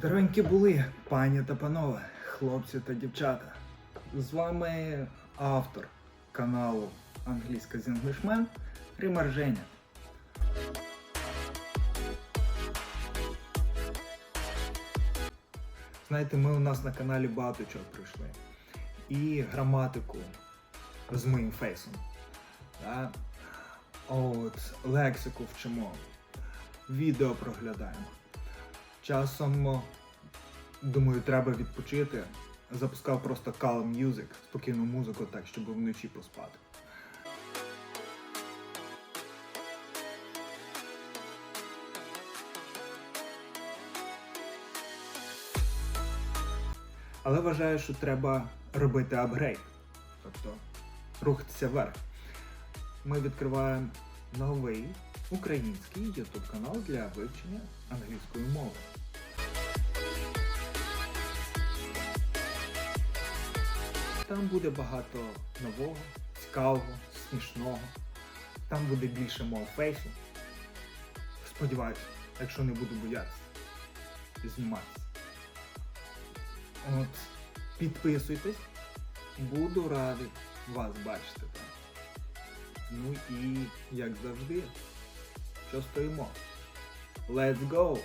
Здоровенькі були, пані та панове, хлопці та дівчата. З вами автор каналу Англійська з Englishman Римар Женя. Знаєте, ми у нас на каналі багато чого пройшли. І граматику з моїм фейсом. От, лексику вчимо, відео проглядаємо. Часом, думаю, треба відпочити. Запускав просто calm music, спокійну музику, так, щоб вночі поспати. Але вважаю, що треба робити апгрейд, тобто рухатися вверх. Ми відкриваємо новий український YouTube канал для вивчення англійської мови. Там буде багато нового, цікавого, смішного. Там буде більше мов фейсу. Сподіваюся, якщо не буду боятися зніматися. От, підписуйтесь, буду радий вас бачити там. Ну і як завжди, що стоїмо? Let's go!